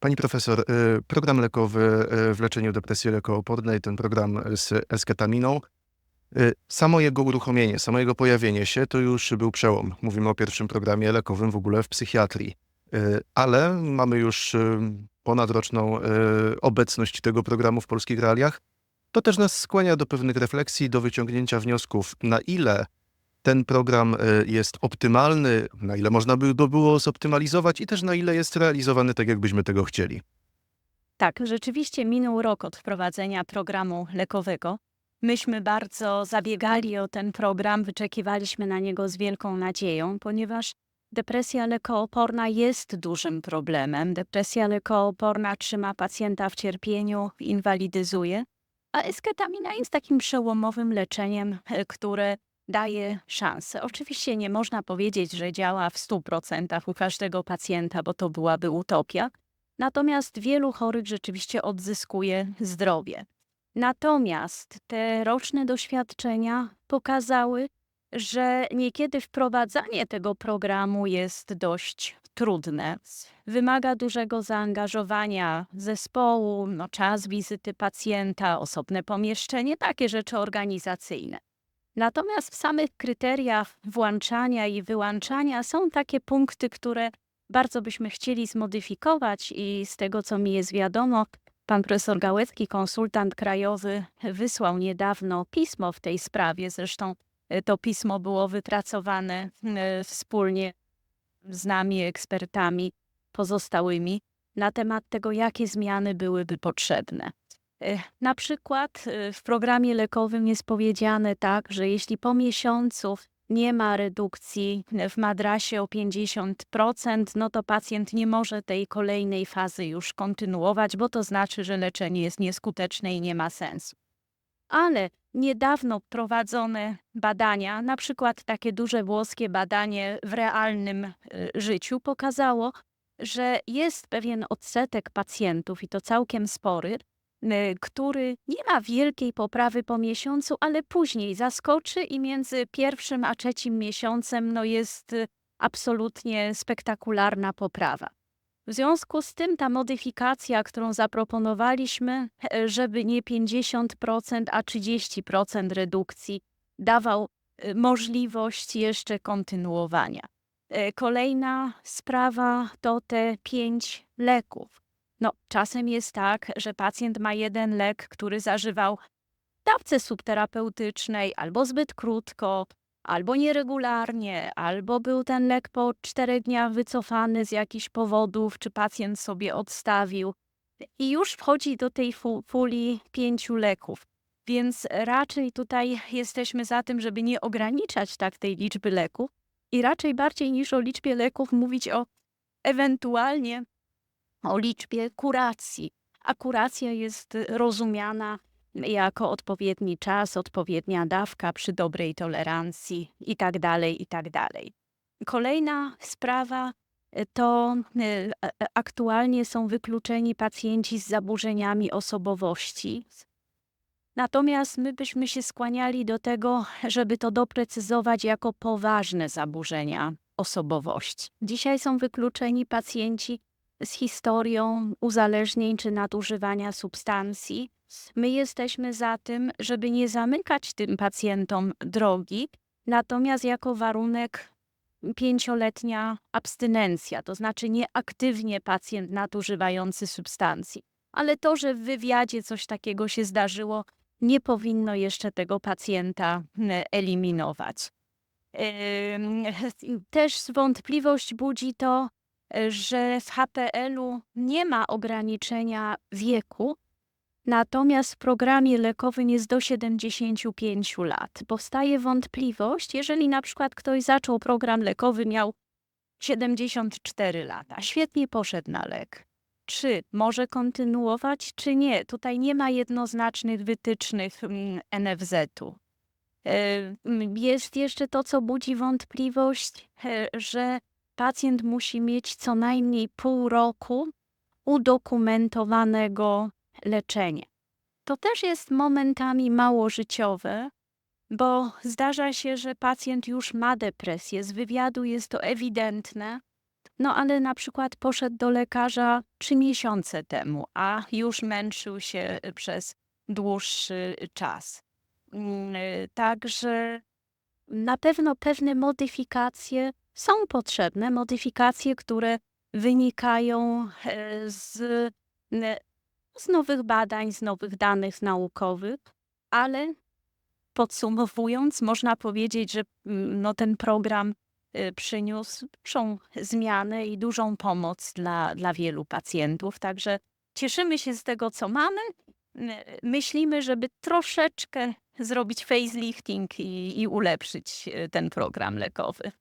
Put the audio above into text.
Pani profesor, y, program lekowy y, w leczeniu depresji lekoopornej, ten program z esketaminą, y, samo jego uruchomienie, samo jego pojawienie się to już był przełom. Mówimy o pierwszym programie lekowym w ogóle w psychiatrii. Ale mamy już ponadroczną obecność tego programu w polskich realiach. To też nas skłania do pewnych refleksji, do wyciągnięcia wniosków, na ile ten program jest optymalny, na ile można by go było zoptymalizować i też na ile jest realizowany tak, jakbyśmy tego chcieli. Tak, rzeczywiście minął rok od wprowadzenia programu lekowego. Myśmy bardzo zabiegali o ten program, wyczekiwaliśmy na niego z wielką nadzieją, ponieważ depresja lekooporna jest dużym problemem. Depresja lekooporna trzyma pacjenta w cierpieniu, inwalidyzuje, a esketamina jest takim przełomowym leczeniem, które daje szansę. Oczywiście nie można powiedzieć, że działa w 100% u każdego pacjenta, bo to byłaby utopia. Natomiast wielu chorych rzeczywiście odzyskuje zdrowie. Natomiast te roczne doświadczenia pokazały, że niekiedy wprowadzanie tego programu jest dość trudne. Wymaga dużego zaangażowania zespołu, no, czas wizyty pacjenta, osobne pomieszczenie, takie rzeczy organizacyjne. Natomiast w samych kryteriach włączania i wyłączania są takie punkty, które bardzo byśmy chcieli zmodyfikować i z tego, co mi jest wiadomo, pan profesor Gałecki, konsultant krajowy, wysłał niedawno pismo w tej sprawie. Zresztą e, to pismo było wypracowane e, wspólnie z nami, ekspertami pozostałymi, na temat tego, jakie zmiany byłyby potrzebne. Na przykład y, w programie lekowym jest powiedziane tak, że jeśli po miesiącu nie ma redukcji w madrasie o 50%, no to pacjent nie może tej kolejnej fazy już kontynuować, bo to znaczy, że leczenie jest nieskuteczne i nie ma sensu. Ale niedawno prowadzone badania, na przykład takie duże włoskie badanie w realnym y, życiu, pokazało, że jest pewien odsetek pacjentów, i to całkiem spory, który nie ma wielkiej poprawy po miesiącu, ale później zaskoczy i między pierwszym a trzecim miesiącem no jest y, absolutnie spektakularna poprawa. W związku z tym ta modyfikacja, którą zaproponowaliśmy, e, żeby nie 50%, a 30% redukcji, dawał możliwość jeszcze kontynuowania. E, kolejna sprawa to te pięć leków. No, czasem jest tak, że pacjent ma jeden lek, który zażywał w dawce subterapeutycznej albo zbyt krótko, albo nieregularnie, albo był ten lek po czterech dniach wycofany z jakichś powodów, czy pacjent sobie odstawił. I już wchodzi do tej puli pięciu leków. Więc raczej tutaj jesteśmy za tym, żeby nie ograniczać tak tej liczby leków i raczej bardziej niż o liczbie leków mówić o ewentualnie o liczbie kuracji. A kuracja jest rozumiana jako odpowiedni czas, odpowiednia dawka przy dobrej tolerancji itd. Tak itd. Tak Kolejna sprawa e, to e, aktualnie są wykluczeni pacjenci z zaburzeniami osobowości. Natomiast my byśmy się skłaniali do tego, żeby to doprecyzować jako poważne zaburzenia osobowości. Dzisiaj są wykluczeni pacjenci z historią uzależnień czy nadużywania substancji. My jesteśmy za tym, żeby nie zamykać tym pacjentom drogi, natomiast jako warunek pięcioletnia abstynencja, to znaczy nieaktywnie pacjent nadużywający substancji. Ale to, że w wywiadzie coś takiego się zdarzyło, nie powinno jeszcze tego pacjenta eliminować. Też wątpliwość budzi to, że w HPL-u nie ma ograniczenia wieku, natomiast w programie lekowym jest do 75 lat. Powstaje wątpliwość, jeżeli na przykład ktoś zaczął program lekowy, miał 74 lata, świetnie poszedł na lek. Czy może kontynuować, czy nie? Tutaj nie ma jednoznacznych wytycznych mm, NFZ-u. E, jest jeszcze to, co budzi wątpliwość, e, że pacjent musi mieć co najmniej pół roku udokumentowanego leczenia. To też jest momentami mało życiowe, bo zdarza się, że pacjent już ma depresję. Z wywiadu jest to ewidentne. no ale na przykład poszedł do lekarza trzy miesiące temu, a już męczył się przez dłuższy czas. Mm, y, Także na pewno pewne modyfikacje są potrzebne, modyfikacje, które wynikają e, z, z nowych badań, z nowych danych naukowych, ale podsumowując, można powiedzieć, że mm, no, ten program y, przyniósł dużą zmianę i dużą pomoc dla, dla wielu pacjentów. Także cieszymy się z tego, co mamy. Myślimy, żeby troszeczkę zrobić facelifting i, i ulepszyć y, ten program lekowy.